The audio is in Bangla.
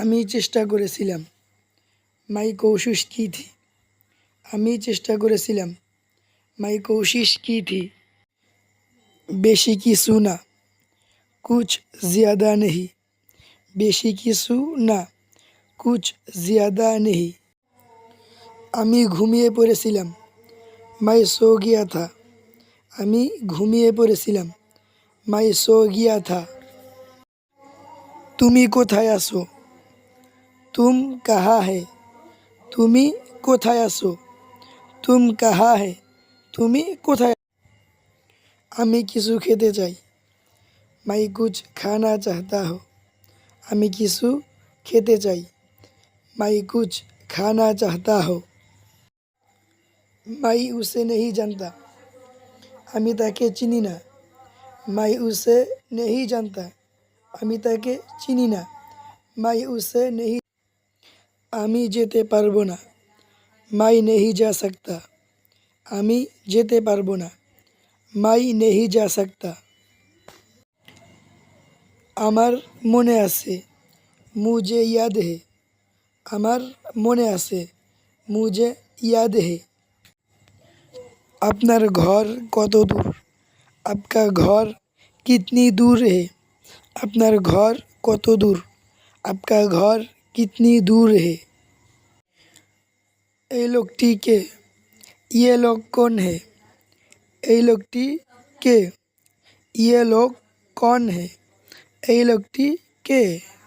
আমি চেষ্টা করেছিলাম মাই কৌশিস কি থি আমি চেষ্টা করেছিলাম মাই কৌশিস কি থি বেশি কিছু না কুচ জিয়াদা নেহি বেশি কিছু না কুচ জিয়াদা নেহি আমি ঘুমিয়ে পড়েছিলাম মাই সো গিয়া থা আমি ঘুমিয়ে পড়েছিলাম মাই সো গিয়া থা তুমি কোথায় আসো तुम कहा है तुम्हें कथाए आसो तुम कहा है तुम्हें कथाए अमी किसु खेते चाह मैं कुछ खाना चाहता हो अमी किसु खेते जाए मैं कुछ खाना चाहता हो मैं उसे नहीं जानता अमिता के चीनी ना मैं उसे नहीं जानता अमिता के चीनी ना मैं उसे नहीं আমি যেতে পারবো না মাই নেহি جا سکتا আমি যেতে পারবো না মাই নেহি جا سکتا আমার মনে আছে মুঝে ইয়াদ হে আমার মনে আছে মুঝে ইয়াদ হে আপনার ঘর কত দূর আপকা ঘর কিতনি দূর হে আপনার ঘর কত দূর আপকা ঘর कितनी दूर है ये लोग ठीक है ये लोग कौन है ये लोग ठीक के ये लोग कौन है ये लोग ठीक के